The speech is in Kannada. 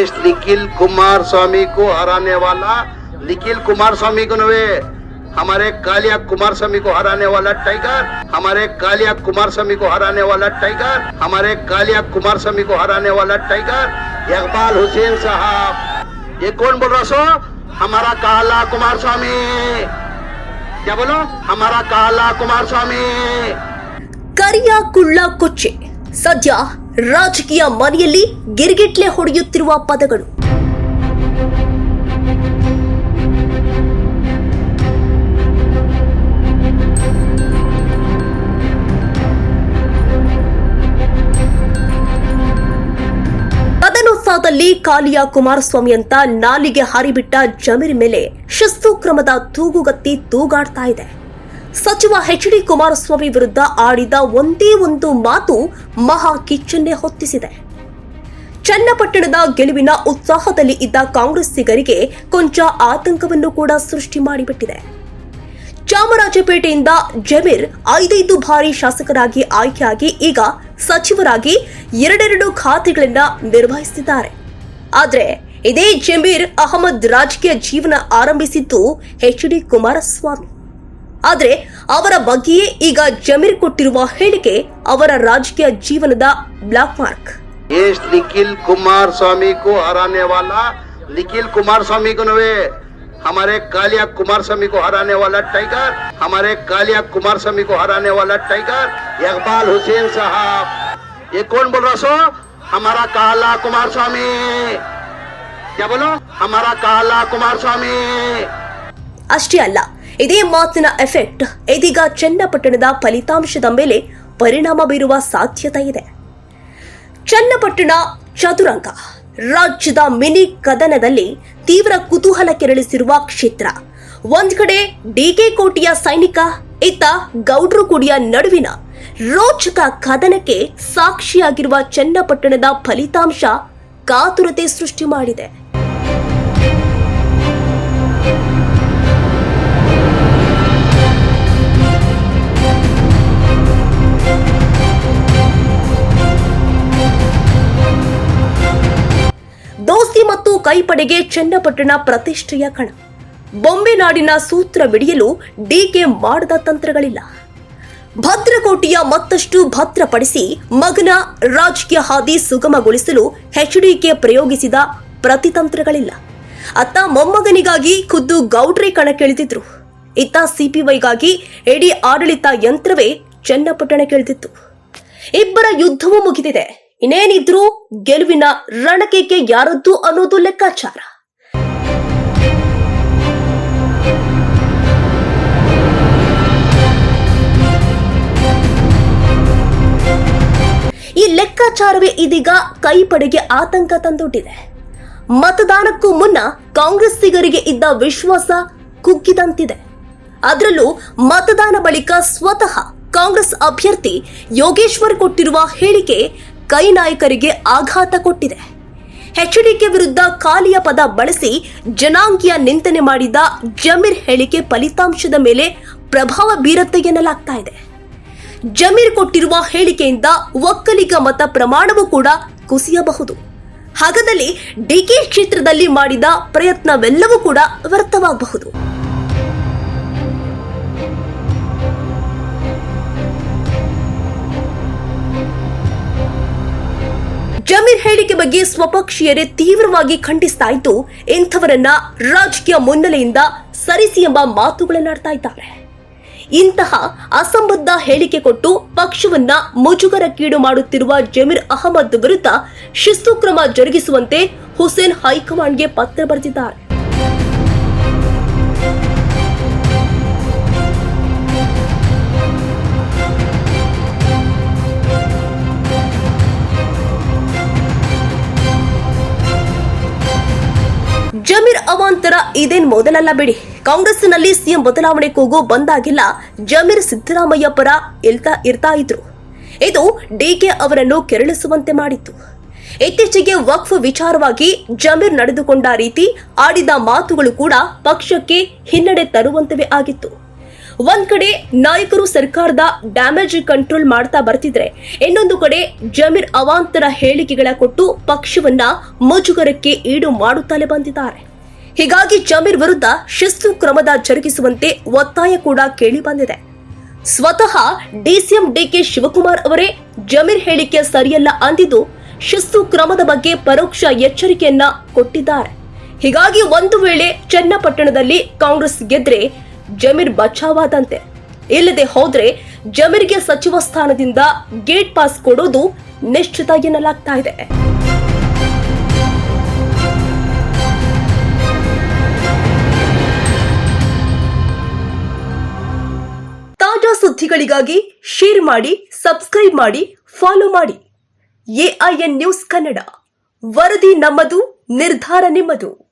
नरेश निखिल कुमार स्वामी को हराने वाला, निखिल कुमार स्वामी को नवे। हमारे कालिया कुमार स्वामी को हराने वाला टाइगर, हमारे कालिया कुमार स्वामी को हराने वाला टाइगर, हमारे कालिया कुमार स्वामी को हराने वाला टाइगर, इकबाल हुसैन साहब। ये कौन बोल रहा सो? हमारा काला कुमार स्वामी। क्या बोलो? हमारा काला कुमार स्वामी। करिया कुल्ला कुचे सद्या ರಾಜಕೀಯ ಮನೆಯಲ್ಲಿ ಗಿರ್ಗಿಟ್ಲೆ ಹೊಡೆಯುತ್ತಿರುವ ಪದಗಳು. ತದನುಸಾರದಲ್ಲಿ ಕಾಲಿಯ ಕುಮಾರಸ್ವಾಮಿ ಅಂತ ನಾಲಿಗೆ ಹಾರಿಬಿಟ್ಟ ಜಮೀರ್ ಮೇಲೆ ಶಿಸ್ತು ಕ್ರಮದ ತೂಗುಗತ್ತಿ ತೂಗಾಡ್ತಾ ಇದೆ. ಸಚಿವ ಎಚ್ ಡಿ ಕುಮಾರಸ್ವಾಮಿ ವಿರುದ್ಧ ಆಡಿದ ಒಂದೇ ಒಂದು ಮಾತು ಮಹಾ ಕಿಚ್ಚನ್ನೇ ಹೊತ್ತಿಸಿದೆ. ಚನ್ನಪಟ್ಟಣದ ಗೆಲುವಿನ ಉತ್ಸಾಹದಲ್ಲಿ ಇದ್ದ ಕಾಂಗ್ರೆಸ್ಸಿಗರಿಗೆ ಕೊಂಚ ಆತಂಕವನ್ನು ಕೂಡ ಸೃಷ್ಟಿ ಮಾಡಿಬಿಟ್ಟಿದೆ. ಚಾಮರಾಜಪೇಟೆಯಿಂದ ಜಮೀರ್ ಐದೈದು ಬಾರಿ ಶಾಸಕರಾಗಿ ಆಯ್ಕೆಯಾಗಿ ಈಗ ಸಚಿವರಾಗಿ ಎರಡೆರಡು ಖಾತೆಗಳನ್ನು ನಿರ್ವಹಿಸುತ್ತಿದ್ದಾರೆ ಆದರೆ ಇದೇ ಜಮೀರ್ ಅಹಮದ್ ರಾಜಕೀಯ ಜೀವನ ಆರಂಭಿಸಿದ್ದು ಎಚ್ ಡಿ ಕುಮಾರಸ್ವಾಮಿ. ಆದರೆ ಅವರ ಬಗ್ಗೆಯೇ ಈಗ ಜಮೀರ್ ಕೊಟ್ಟಿರುವ ಹೇಳಿಕೆ ಅವರ ರಾಜಕೀಯ ಜೀವನದ ಬ್ಲಾಕ್ ಮಾರ್ಕ್ देश निखिल कुमार स्वामी को हराने वाला निखिल कुमार स्वामी को नवे हमारे कालिया कुमार स्वामी को हराने वाला टाइगर हमारे कालिया कुमार स्वामी को हराने वाला टाइगर इकबाल हुसैन साहब ये कौन बोल रहा सो हमारा काला कुमार स्वामी क्या बोलो हमारा काला कुमार स्वामी ಅಷ್ಟೇ ಅಲ್ಲ ಇದೇ ಮಾತಿನ ಎಫೆಕ್ಟ್. ಇದೀಗ ಚನ್ನಪಟ್ಟಣದ ಫಲಿತಾಂಶದ ಮೇಲೆ ಪರಿಣಾಮ ಬೀರುವ ಸಾಧ್ಯತೆ ಇದೆ. ಚನ್ನಪಟ್ಟಣ ಚದುರಂಗ. ರಾಜ್ಯದ ಮಿನಿ ಕದನದಲ್ಲಿ ತೀವ್ರ ಕುತೂಹಲ ಕೆರಳಿಸಿರುವ ಕ್ಷೇತ್ರ. ಒಂದ್ ಕಡೆ ಡಿಕೆ ಕೋಟೆಯ ಸೈನಿಕ, ಇತ್ತ ಗೌಡ್ರು ಕುಡಿಯ ನಡುವಿನ ರೋಚಕ ಕದನಕ್ಕೆ ಸಾಕ್ಷಿಯಾಗಿರುವ ಚನ್ನಪಟ್ಟಣದ ಫಲಿತಾಂಶ ಕಾತುರತೆ ಸೃಷ್ಟಿ ಮಾಡಿದೆ. ಕೈಪಡೆಗೆ ಚನ್ನಪಟ್ಟಣ ಪ್ರತಿಷ್ಠೆಯ ಕಣ. ಬೊಂಬೆ ನಾಡಿನ ಸೂತ್ರ ಬಿಡಿಯಲು ಡಿಕೆ ಮಾಡದ ತಂತ್ರಗಳಿಲ್ಲ. ಭದ್ರಕೋಟೆಯ ಮತ್ತಷ್ಟು ಭದ್ರಪಡಿಸಿ ಮಗನ ರಾಜಕೀಯ ಹಾದಿ ಸುಗಮಗೊಳಿಸಲು ಎಚ್ಡಿಕೆ ಪ್ರಯೋಗಿಸಿದ ಪ್ರತಿತಂತ್ರಗಳಿಲ್ಲ. ಅತ್ತ ಮೊಮ್ಮಗನಿಗಾಗಿ ಖುದ್ದು ಗೌಡ್ರೆ ಕಣಕ್ಕಿಳಿದಿದ್ರು. ಇತ್ತ ಸಿಪಿವೈಗಾಗಿ ಇಡೀ ಆಡಳಿತ ಯಂತ್ರವೇ ಚನ್ನಪಟ್ಟಣ ಕೆಳೆದಿತ್ತು ಇಬ್ಬರ ಯುದ್ಧವೂ ಮುಗಿದಿದೆ. ಇನ್ನೇನಿದ್ರೂ ಗೆಲುವಿನ ರಣಕೇಕೆ ಯಾರದ್ದು ಅನ್ನೋದು ಲೆಕ್ಕಾಚಾರ. ಈ ಲೆಕ್ಕಾಚಾರವೇ ಇದೀಗ ಕೈಪಡೆಗೆ ಆತಂಕ ತಂದೊಡ್ಡಿದೆ. ಮತದಾನಕ್ಕೂ ಮುನ್ನ ಕಾಂಗ್ರೆಸ್ಸಿಗರಿಗೆ ಇದ್ದ ವಿಶ್ವಾಸ ಕುಗ್ಗಿದಂತಿದೆ. ಅದರಲ್ಲೂ ಮತದಾನ ಬಳಿಕ ಸ್ವತಃ ಕಾಂಗ್ರೆಸ್ ಅಭ್ಯರ್ಥಿ ಯೋಗೇಶ್ವರ್ ಕೊಟ್ಟಿರುವ ಹೇಳಿಕೆ ಕೈ ನಾಯಕರಿಗೆ ಆಘಾತ ಕೊಟ್ಟಿದೆ. ಎಚ್ಡಿಕೆ ವಿರುದ್ಧ ಕಾಲಿಯ ಪದ ಬಳಸಿ ಜನಾಂಗೀಯ ನಿಂದನೆ ಮಾಡಿದ ಜಮೀರ್ ಹೇಳಿಕೆ ಫಲಿತಾಂಶದ ಮೇಲೆ ಪ್ರಭಾವ ಬೀರತ್ತೆ ಎನ್ನಲಾಗ್ತಾ ಇದೆ. ಜಮೀರ್ ಕೊಟ್ಟಿರುವ ಹೇಳಿಕೆಯಿಂದ ಒಕ್ಕಲಿಗ ಮತ ಪ್ರಮಾಣವೂ ಕೂಡ ಕುಸಿಯಬಹುದು. ಹಾಗಾದಲ್ಲಿ ಡಿಕೆ ಕ್ಷೇತ್ರದಲ್ಲಿ ಮಾಡಿದ ಪ್ರಯತ್ನವೆಲ್ಲವೂ ಕೂಡ ವ್ಯರ್ಥವಾಗಬಹುದು. ಜಮೀರ್ ಹೇಳಿಕೆ ಬಗ್ಗೆ ಸ್ವಪಕ್ಷೀಯರೇ ತೀವ್ರವಾಗಿ ಖಂಡಿಸ್ತಾ ಇದ್ದು, ಇಂಥವರನ್ನ ರಾಜಕೀಯ ಮುನ್ನೆಲೆಯಿಂದ ಸರಿಸಿ ಎಂಬ ಮಾತುಗಳನ್ನಾಡ್ತಾ ಇದ್ದಾರೆ. ಇಂತಹ ಅಸಂಬದ್ಧ ಹೇಳಿಕೆ ಕೊಟ್ಟು ಪಕ್ಷವನ್ನ ಮುಜುಗರಕ್ಕೀಡು ಮಾಡುತ್ತಿರುವ ಜಮೀರ್ ಅಹಮದ್ ವಿರುದ್ಧ ಶಿಸ್ತು ಕ್ರಮ ಜರುಗಿಸುವಂತೆ ಹುಸೇನ್ ಹೈಕಮಾಂಡ್ಗೆ ಪತ್ರ ಬರೆದಿದ್ದಾರೆ. ಜಮೀರ್ ಅವಾಂತರ ಇದೇನ್ ಮೊದಲಲ್ಲ ಬಿಡಿ. ಕಾಂಗ್ರೆಸ್ನಲ್ಲಿ ಸಿಎಂ ಬದಲಾವಣೆ ಕೂಗು ಬಂದಾಗಿಲ್ಲ. ಜಮೀರ್ ಸಿದ್ದರಾಮಯ್ಯ ಪರ ಇಲ್ತಾ ಇರ್ತಾ ಇದ್ರು. ಇದು ಡಿಕೆ ಅವರನ್ನು ಕೆರಳಿಸುವಂತೆ ಮಾಡಿತ್ತು. ಇತ್ತೀಚೆಗೆ ವಕ್ಫ್ ವಿಚಾರವಾಗಿ ಜಮೀರ್ ನಡೆದುಕೊಂಡ ರೀತಿ ಆಡಿದ ಮಾತುಗಳು ಕೂಡ ಪಕ್ಷಕ್ಕೆ ಹಿನ್ನಡೆ ತರುವಂತವೇ ಆಗಿತ್ತು. ಒಂದ್ ಕಡೆ ನಾಯಕರು ಸರ್ಕಾರದ ಡ್ಯಾಮೇಜ್ ಕಂಟ್ರೋಲ್ ಮಾಡ್ತಾ ಬರ್ತಿದ್ರೆ, ಇನ್ನೊಂದು ಕಡೆ ಜಮೀರ್ ಅವಾಂತರ ಹೇಳಿಕೆಗಳ ಕೊಟ್ಟು ಪಕ್ಷವನ್ನ ಮುಜುಗರಕ್ಕೆ ಈಡು ಮಾಡುತ್ತಲೇ ಬಂದಿದ್ದಾರೆ. ಹೀಗಾಗಿ ಜಮೀರ್ ವಿರುದ್ಧ ಶಿಸ್ತು ಕ್ರಮದ ಜರುಗಿಸುವಂತೆ ಒತ್ತಾಯ ಕೂಡ ಕೇಳಿ ಬಂದಿದೆ. ಸ್ವತಃ ಡಿಸಿಎಂ ಡಿಕೆ ಶಿವಕುಮಾರ್ ಅವರೇ ಜಮೀರ್ ಹೇಳಿಕೆ ಸರಿಯಲ್ಲ ಅಂದಿದ್ದು, ಶಿಸ್ತು ಕ್ರಮದ ಬಗ್ಗೆ ಪರೋಕ್ಷ ಎಚ್ಚರಿಕೆಯನ್ನ ಕೊಟ್ಟಿದ್ದಾರೆ. ಹೀಗಾಗಿ ಒಂದು ವೇಳೆ ಚನ್ನಪಟ್ಟಣದಲ್ಲಿ ಕಾಂಗ್ರೆಸ್ ಗೆದ್ರೆ ಜಮೀರ್ ಬಚಾವಾದಂತೆ. ಇಲ್ಲದೆ ಹೋದ್ರೆ ಜಮೀರ್ಗೆ ಸಚಿವ ಸ್ಥಾನದಿಂದ ಗೇಟ್ ಪಾಸ್ ಕೊಡೋದು ನಿಶ್ಚಿತ ಎನ್ನಲಾಗ್ತಾ ಇದೆ. ತಾಜಾ ಸುದ್ದಿಗಳಿಗಾಗಿ ಶೇರ್ ಮಾಡಿ, ಸಬ್ಸ್ಕ್ರೈಬ್ ಮಾಡಿ, ಫಾಲೋ ಮಾಡಿ. AIN news Kannada. ವರದಿ ನಮ್ಮದು, ನಿರ್ಧಾರ ನಿಮ್ಮದು.